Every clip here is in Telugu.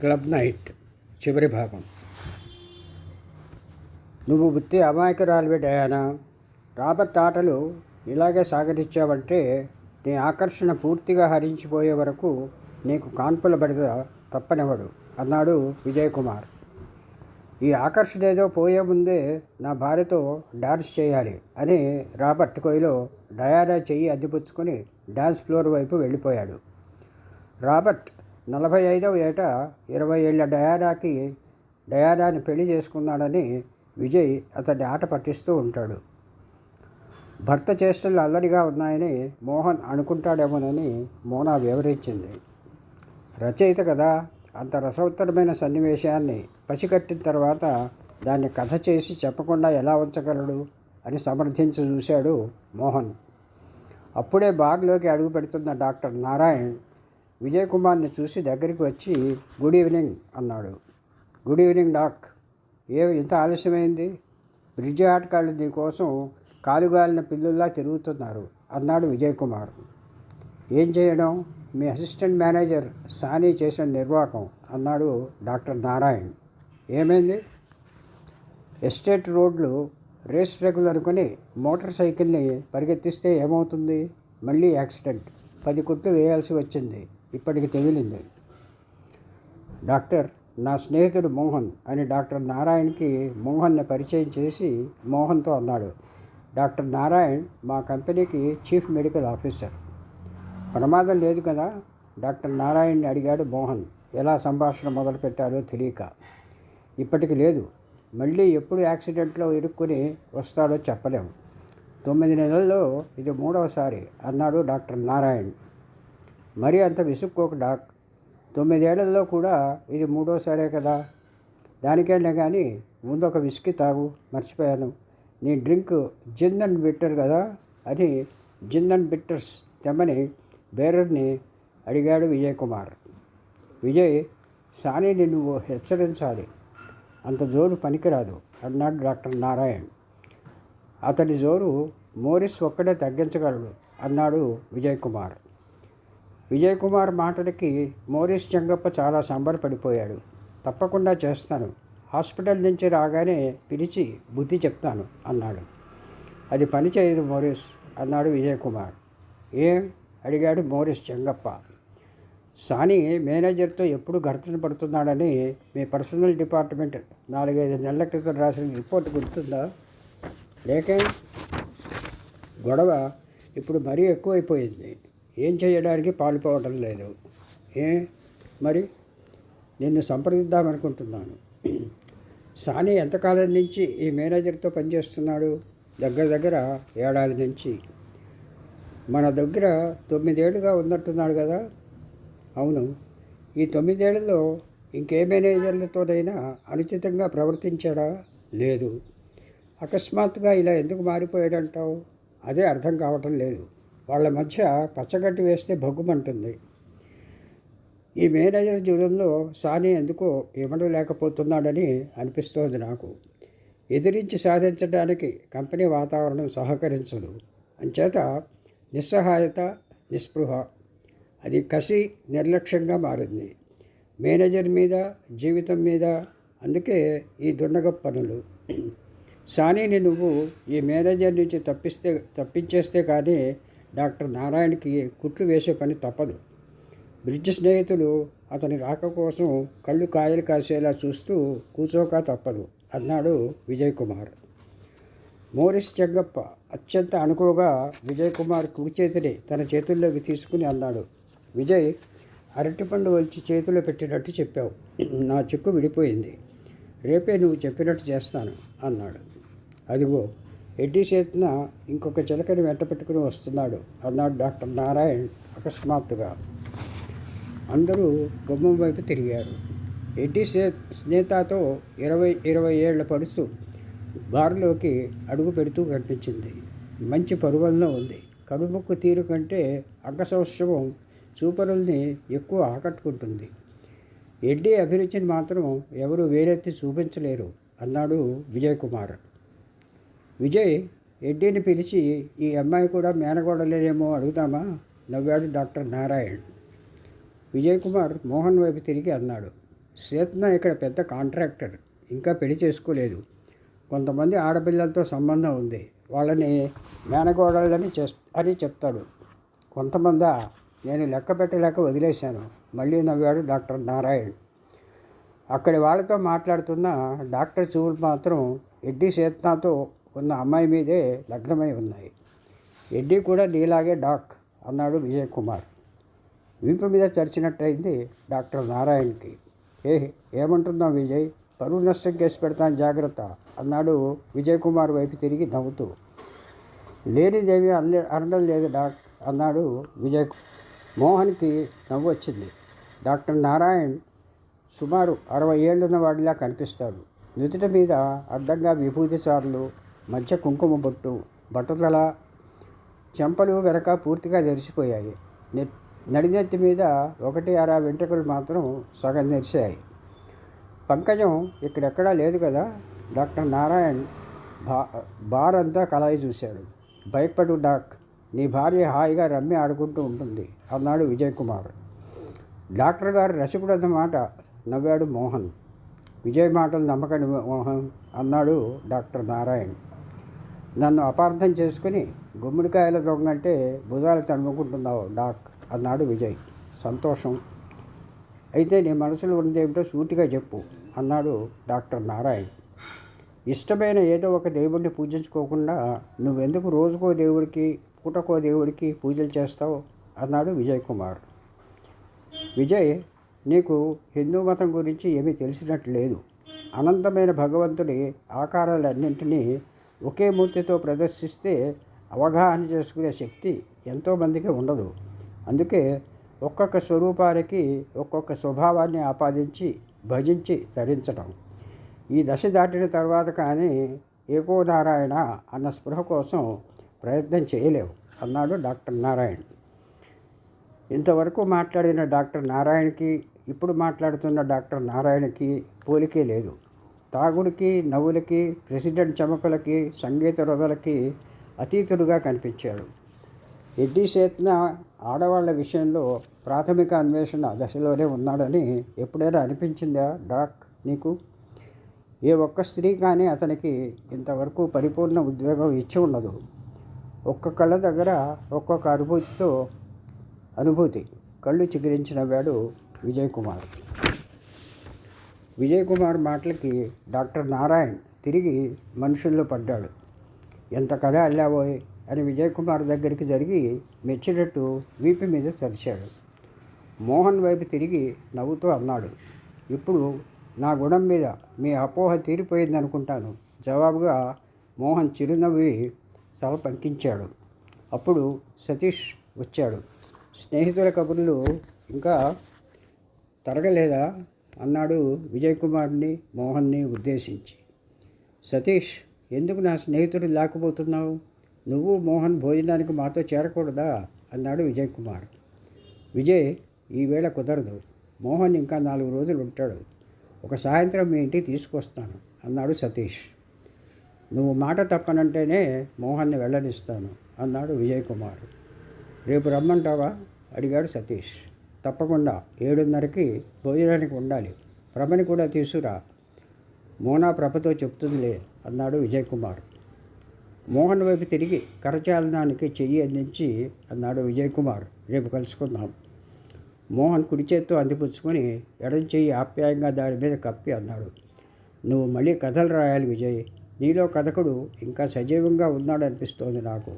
క్లబ్ నైట్ చివరి భాగం. నువ్వు బుత్తి అమాయకురాలివి డయానా. రాబర్ట్ ఆటలు ఇలాగే సాగరించావంటే నీ ఆకర్షణ పూర్తిగా హరించిపోయే వరకు నీకు కాన్పుల బడిద తప్పనివ్వడు అన్నాడు విజయ్ కుమార్ ఈ ఆకర్షణ ఏదో పోయే ముందే నా భార్యతో డాన్స్ చేయాలి అని రాబర్ట్ కోయిలో డయానా చెయ్యి అద్దిపుచ్చుకొని డాన్స్ ఫ్లోర్ వైపు వెళ్ళిపోయాడు. రాబర్ట్ నలభై ఐదవ ఏట ఇరవై ఏళ్ళ డయానాకి డయానాని పెళ్ళి చేసుకున్నాడని విజయ్ అతన్ని ఆట పట్టిస్తూ ఉంటాడు. భర్త చేష్టలు అల్లరిగా ఉన్నాయని మోహన్ అనుకుంటాడేమోనని మోనా వివరించింది. రచయిత కదా అంత రసవత్తరమైన సన్నివేశాన్ని పసిగట్టిన తర్వాత దాన్ని కథ చేసి చెప్పకుండా ఎలా ఉంచగలడు అని సమర్థించి చూశాడు మోహన్. అప్పుడే బాగ్లోకి అడుగు పెడుతున్న డాక్టర్ నారాయణ్ విజయ్ కుమార్ని చూసి దగ్గరికి వచ్చి గుడ్ ఈవినింగ్ అన్నాడు. Good evening doc. ఏ ఇంత ఆలస్యమైంది? బ్రిడ్జ్ ఆటగాళ్ళు దీనికోసం కాలుగాలిన పిల్లుల్లా తిరుగుతున్నారు అన్నాడు విజయ్ కుమార్ ఏం చేయడం? మీ అసిస్టెంట్ మేనేజర్ సానీ చేసిన నిర్వాహకం అన్నాడు డాక్టర్ నారాయణ్. ఏమైంది? ఎస్టేట్ రోడ్లు రేస్ ట్రెక్కులు అనుకుని మోటార్ సైకిల్ని పరిగెత్తిస్తే ఏమవుతుంది? మళ్ళీ యాక్సిడెంట్. పది కుట్లు వేయాల్సి వచ్చింది. ఇప్పటికి తెగిలింది డాక్టర్ నా స్నేహితుడు మోహన్ అని డాక్టర్ నారాయణ్కి మోహన్ని పరిచయం చేసి మోహన్తో అన్నాడు. డాక్టర్ నారాయణ్ మా కంపెనీకి చీఫ్ మెడికల్ ఆఫీసర్. ప్రమాదం లేదు కదా? డాక్టర్ నారాయణ్ని అడిగాడు మోహన్. ఎలా సంభాషణ మొదలుపెట్టారో తెలియక. ఇప్పటికి లేదు. మళ్ళీ ఎప్పుడు యాక్సిడెంట్లో ఇరుక్కుని వస్తాడో చెప్పలేము తొమ్మిది నెలల్లో ఇది మూడవసారి అన్నాడు డాక్టర్ నారాయణ్. మరీ అంత విసుక్కోక డాక్. తొమ్మిదేళ్ళలో కూడా ఇది మూడోసారే కదా. దానికైనా కానీ ముందు ఒక విస్కీ తాగు. మర్చిపోయాను. నీ డ్రింక్ జిన్ అండ్ బిట్టర్ కదా అని జిన్ అండ్ బిట్టర్స్ తెమ్మని బేరర్ని అడిగాడు విజయ్ కుమార్ విజయ్ సానీని నువ్వు హెచ్చరించాలి. అంత జోరు పనికిరాదు అన్నాడు డాక్టర్ నారాయణ్. అతడి జోరు మోరిస్ ఒక్కడే తగ్గించగలడు అన్నాడు విజయ్ కుమార్ విజయ్ కుమార్ మాటలకి మోరిస్ చెంగప్ప చాలా సంబరపడిపోయాడు. తప్పకుండా చేస్తాను. హాస్పిటల్ నుంచి రాగానే పిలిచి బుద్ధి చెప్తాను అన్నాడు. అది పని చేయదు మోరిస్ అన్నాడు విజయ్ కుమార్ ఏం? అడిగాడు మోరిస్ చెంగప్ప. సాని మేనేజర్తో ఎప్పుడు ఘర్షణ పడుతున్నాడని మీ పర్సనల్ డిపార్ట్మెంట్ నాలుగైదు నెలల క్రితం రాసిన రిపోర్ట్ గుర్తుందా? లేకే? గొడవ ఇప్పుడు మరీ ఎక్కువైపోయింది. ఏం చేయడానికి పాల్పోవడం లేదు. ఏ? మరి నిన్ను సంప్రదిద్దామనుకుంటున్నాను. సాని ఎంతకాలం నుంచి ఈ మేనేజర్తో పనిచేస్తున్నాడు? దగ్గర దగ్గర ఏడాది నుంచి. మన దగ్గర తొమ్మిదేళ్ళుగా ఉన్నట్టున్నాడు కదా? అవును. ఈ తొమ్మిదేళ్ళలో ఇంకే మేనేజర్లతోనైనా అనుచితంగా ప్రవర్తించాడా? లేదు. అకస్మాత్తుగా ఇలా ఎందుకు మారిపోయాడంటావు? అదే అర్థం కావటం లేదు. వాళ్ళ మధ్య పచ్చగట్టి వేస్తే భగ్గుమంటుంది. ఈ మేనేజర్ జీవితంలో సాని ఎందుకో ఇవ్వలేకపోతున్నాడని అనిపిస్తోంది నాకు. ఎదిరించి సాధించడానికి కంపెనీ వాతావరణం సహకరించదు. అంచేత నిస్సహాయత నిస్పృహ. అది కసి నిర్లక్ష్యంగా మారింది. మేనేజర్ మీద జీవితం మీద అందుకే ఈ దుండగ పనులు. సానీని నువ్వు ఈ మేనేజర్ నుంచి తప్పిస్తే తప్పించేస్తే కానీ డాక్టర్ నారాయణకి కుట్లు వేసే పని తప్పదు. బ్రిడ్జ్ స్నేహితులు అతని రాక కోసం కళ్ళు కాయలు కాసేలా చూస్తూ కూచోక తప్పదు అన్నాడు విజయ్ కుమార్ మోరిస్ చెగ్గప్ప అత్యంత అనుకోగా విజయ్ కుమార్ కుడి చేతిని తన చేతుల్లోకి తీసుకుని అన్నాడు. విజయ్ అరటిపండు వచ్చి చేతిలో పెట్టినట్టు చెప్పావు. నా చిక్కు విడిపోయింది. రేపే నువ్వు చెప్పినట్టు చేస్తాను అన్నాడు. అదిగో ఎడ్డీ చేతిన ఇంకొక చిలకని వెంట పెట్టుకుని వస్తున్నాడు. అన్నాడు డాక్టర్ నారాయణ్ అకస్మాత్తుగా. అందరూ గుమ్మం వైపు తిరిగారు. ఎడ్డీ స్నేహితతో ఇరవై ఇరవై ఏళ్ళ పరుసు బారులోకి అడుగు పెడుతూ కనిపించింది. మంచి పరువల్లో ఉంది. కడుముక్కు తీరు కంటే అంగసౌష్ఠవం చూపరుల్ని ఎక్కువ ఆకట్టుకుంటుంది. ఎడ్డీ అభిరుచిని మాత్రం ఎవరు వేరెత్తి చూపించలేరు అన్నాడు విజయ్ కుమార్ విజయ్ ఎడ్డీని పిలిచి ఈ అమ్మాయి కూడా మేనగోడలేదేమో అడుగుతామా? నవ్వాడు డాక్టర్ నారాయణ్. విజయ్ కుమార్ మోహన్ వైపు తిరిగి అన్నాడు సేత్న ఇక్కడ పెద్ద కాంట్రాక్టర్ ఇంకా పెళ్ళి చేసుకోలేదు. కొంతమంది ఆడపిల్లలతో సంబంధం ఉంది వాళ్ళని మేనగోడలని చేస్ అని చెప్తాడు. కొంతమంది? నేను లెక్క పెట్టలేక వదిలేశాను మళ్ళీ నవ్వాడు డాక్టర్ నారాయణ్. అక్కడి వాళ్ళతో మాట్లాడుతున్న డాక్టర్ చూపులు మాత్రం ఎడ్డి సేత్నాతో ఉన్న అమ్మాయి మీదే లగ్నమై ఉన్నాయి. ఎడ్డీ కూడా నీలాగే డాక్ అన్నాడు విజయ్ కుమార్. వీపు మీద చరిచినట్టయింది డాక్టర్ నారాయణకి. ఏ ఏమంటున్నావు విజయ్? పరువు నష్టం కేసు పెడతాను జాగ్రత్త అన్నాడు విజయ్ కుమార్ వైపు తిరిగి నవ్వుతూ. లేనిదేమీ అల్లే అనడం లేదు డాక్ అన్నాడు విజయ్ మోహన్కి నవ్వు వచ్చింది. డాక్టర్ నారాయణ్ సుమారు అరవై ఏళ్ళున్న వాడిలా కనిపిస్తాడు. నుదుట మీద అడ్డంగా విభూతి చారులు మధ్య కుంకుమ బొట్టు బట్టతల చెంపలు వెనక పూర్తిగా తెరిచిపోయాయి. నె- నడినెత్తి మీద ఒకటి అర వెంట్రుకలు మాత్రం సగం నెరిచాయి పంకజం ఇక్కడెక్కడా లేదు కదా? డాక్టర్ నారాయణ్ బా బార్ అంతా కలాయి చూశాడు. భయపడు డాక్ నీ భార్య హాయిగా రమ్మి ఆడుకుంటూ ఉంటుంది. అన్నాడు విజయ్ కుమార్. డాక్టర్ గారు రసికుడు మాట నవ్వాడు మోహన్. విజయ్ మాటలు నమ్మకండి మోహన్ అన్నాడు డాక్టర్ నారాయణ్. నన్ను అపార్థం చేసుకుని గుమ్మడికాయల దొంగ అంటే భుజాలు తన్నుకుంటున్నావు డాక్ అన్నాడు విజయ్. సంతోషం. అయితే నీ మనసులో ఉందేమిటో సూటిగా చెప్పు అన్నాడు డాక్టర్ నారాయణ్. ఇష్టమైన ఏదో ఒక దేవుడిని పూజించుకోకుండా నువ్వెందుకు రోజుకో దేవుడికి పూటకో దేవుడికి పూజలు చేస్తావు అన్నాడు విజయ్ కుమార్. విజయ్ నీకు హిందూ మతం గురించి ఏమీ తెలిసినట్టు లేదు. అనంతమైన భగవంతుడి ఆకారాలన్నింటినీ ఒకే మూర్తితో ప్రదర్శిస్తే అవగాహన చేసుకునే శక్తి ఎంతోమందికి ఉండదు. అందుకే ఒక్కొక్క స్వరూపానికి ఒక్కొక్క స్వభావాన్ని ఆపాదించి భజించి తరించడం ఈ దశ దాటిన తర్వాత కానీ ఏకో నారాయణ అన్న స్పృహ కోసం ప్రయత్నం చేయలేవు అన్నాడు డాక్టర్ నారాయణ్. ఇంతవరకు మాట్లాడిన డాక్టర్ నారాయణకి ఇప్పుడు మాట్లాడుతున్న డాక్టర్ నారాయణకి పోలికే లేదు. తాగుడికి నవ్వులకి ప్రెసిడెంట్ చమకులకి సంగీత రొదలకి అతీతుడుగా కనిపించాడు. ఎడ్డీ చేతన ఆడవాళ్ళ విషయంలో ప్రాథమిక అన్వేషణ దశలోనే ఉన్నాడని ఎప్పుడైనా అనిపించిందా డాక్? నీకు? ఏ ఒక్క స్త్రీ కానీ అతనికి ఇంతవరకు పరిపూర్ణ ఉద్వేగం ఇచ్చి ఉండదు. ఒక్క కళ్ళ దగ్గర ఒక్కొక్క అనుభూతితో అనుభూతి. కళ్ళు చిగురించినవాడు విజయ్ కుమార్. విజయ్ కుమార్ మాటలకి డాక్టర్ నారాయణ్ తిరిగి మనుషుల్లో పడ్డాడు. ఎంత కథ అల్లావోయ్ అని విజయ్ కుమార్ దగ్గరికి జరిగి మెచ్చినట్టు వీపు మీద చరిచాడు. మోహన్ వైపు తిరిగి నవ్వుతూ అన్నాడు ఇప్పుడు నా గుణం మీద మీ అపోహ తీరిపోయింది అనుకుంటాను జవాబుగా మోహన్ చిరునవ్వి సభ పంకించాడు. అప్పుడు సతీష్ వచ్చాడు. స్నేహితుల కబుర్లు ఇంకా తరగలేదా? అన్నాడు విజయ్ కుమార్ని మోహన్ని ఉద్దేశించి. సతీష్ ఎందుకు నా స్నేహితుడు లేకపోతున్నావు నువ్వు మోహన్ భోజనానికి మాతో చేరకూడదా? అన్నాడు విజయ్ కుమార్ విజయ్ ఈవేళ కుదరదు. మోహన్ ఇంకా నాలుగు రోజులు ఉంటాడు. ఒక సాయంత్రం మీ ఇంటికి తీసుకొస్తాను అన్నాడు సతీష్. నువ్వు మాట తప్పనంటేనే మోహన్ని వెళ్ళనిస్తాను అన్నాడు విజయ్ కుమార్ రేపు రమ్మంటావా? అడిగాడు సతీష్. తప్పకుండా ఏడున్నరకి భోజనానికి ఉండాలి. ప్రభని కూడా తీసుకురా మోనా ప్రభతో చెప్తుందిలే అన్నాడు విజయ్ కుమార్ మోహన్ వైపు తిరిగి కరచాలనానికి చెయ్యి అందించి అన్నాడు విజయ్ కుమార్ రేపు కలుసుకుందాం. మోహన్ కుడి చేత్తో అందిపుచ్చుకొని ఎడం చెయ్యి ఆప్యాయంగా దాని మీద కప్పి అన్నాడు. నువ్వు మళ్ళీ కథలు రాయాలి విజయ్. నీలో కథకుడు ఇంకా సజీవంగా ఉన్నాడు అనిపిస్తోంది నాకు.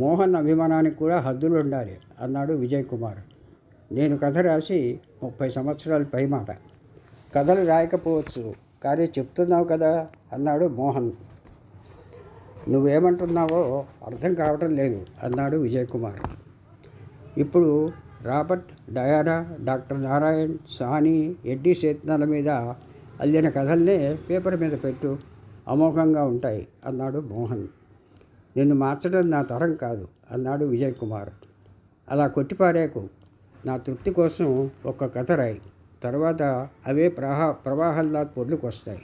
మోహన్ అభిమానానికి కూడా హద్దులు ఉండాలి అన్నాడు విజయ్ కుమార్. నేను కథ రాసి ముప్పై సంవత్సరాల పై మాట కథలు రాయకపోవచ్చు కానీ చెప్తున్నావు కదా అన్నాడు మోహన్. నువ్వేమంటున్నావో అర్థం కావటం లేదు అన్నాడు విజయ్ కుమార్. ఇప్పుడు రాబర్ట్ డయానా డాక్టర్ నారాయణ్ సాని ఎడ్డి సేతనాల మీద అల్లిన కథల్నే పేపర్ మీద పెట్టు అమోఘంగా ఉంటాయి అన్నాడు మోహన్. నిన్ను మార్చడం నా తరం కాదు అన్నాడు విజయ్ కుమార్ అలా కొట్టిపారాకు. నా తృప్తి కోసం ఒక కథ రాయి. తర్వాత అవే ప్రహా ప్రవాహంలా పొర్లుకొస్తాయి.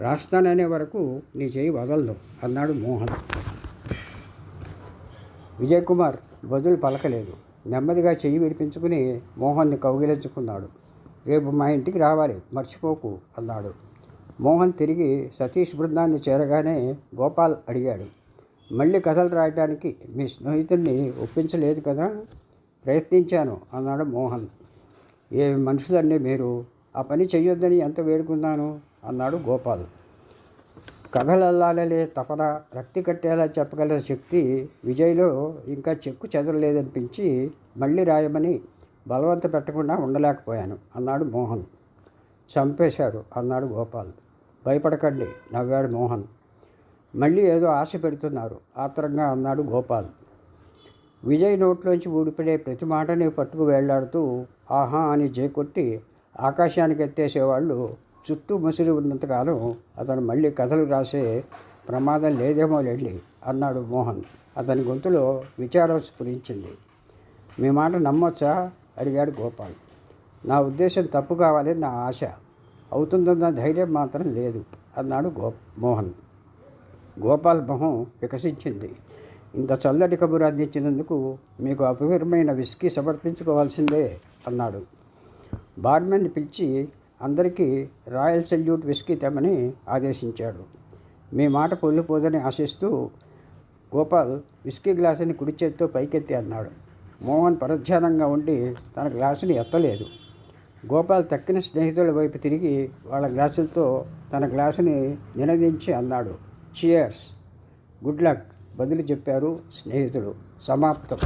రాస్తాననే వరకు నీ చేయి వదలదు అన్నాడు మోహన్. విజయ్ కుమార్ బదులు పలకలేదు. నెమ్మదిగా చెయ్యి విడిపించుకుని మోహన్ని కౌగిలించుకున్నాడు. రేపు మా ఇంటికి రావాలి మర్చిపోకు అన్నాడు. మోహన్ తిరిగి సతీష్ బృందాన్ని చేరగానే గోపాల్ అడిగాడు. మళ్ళీ కథలు రాయడానికి మీ స్నేహితుడిని ఒప్పించలేదు కదా? ప్రయత్నించాను అన్నాడు మోహన్. ఏ మనుషులండి మీరు ఆ పని చెయ్యొద్దని ఎంత వేడుకున్నాను? అన్నాడు గోపాల్. కథలల్లాలే తపన రక్తి కట్టేలా చెప్పగల శక్తి విజయ్లో ఇంకా చెక్కు చెదరలేదనిపించి మళ్ళీ రాయమని బలవంత పెట్టకుండా ఉండలేకపోయాను అన్నాడు మోహన్. చంపేశారు అన్నాడు గోపాల్. భయపడకండి నవ్వాడు మోహన్. మళ్ళీ ఏదో ఆశ పెడుతున్నారు. ఆత్రంగా అన్నాడు గోపాల్. విజయ్ నోట్లోంచి ఊడిపడే ప్రతి మాటని పట్టుకు వేళ్ళాడుతూ ఆహా అని జేకొట్టి ఆకాశానికి ఎత్తేసేవాళ్ళు చుట్టూ ముసిరి ఉన్నంతకాలం అతను మళ్ళీ కథలు రాసే ప్రమాదం లేదేమో లేండి అన్నాడు మోహన్. అతని గొంతులో విచారం స్ఫురించింది మీ మాట నమ్మొచ్చా? అడిగాడు గోపాల్. నా ఉద్దేశం తప్పు కావాలని నా ఆశ. అవుతుందన్న ధైర్యం మాత్రం లేదు అన్నాడు గో మోహన్. గోపాల్ మొహం వికసించింది. ఇంత చల్లటి కబురు అందించినందుకు మీకు అపూర్వమైన విస్కీ సమర్పించుకోవాల్సిందే అన్నాడు. బార్మెన్ పిలిచి అందరికీ రాయల్ సెల్యూట్ విస్కీ తెమ్మని ఆదేశించాడు. మీ మాట పొల్లిపోదని ఆశిస్తూ గోపాల్ విస్కీ గ్లాసుని కుడి చేత్తో పైకెత్తి అన్నాడు. మోహన్ పరధ్యానంగా ఉండి తన గ్లాసుని ఎత్తలేదు. గోపాల్ తక్కిన స్నేహితుల వైపు తిరిగి వాళ్ళ గ్లాసులతో తన గ్లాసుని నినదించి అన్నాడు. చియర్స్ గుడ్ లక్ బదులు చెప్పారు స్నేహితుడు. సమాప్తం.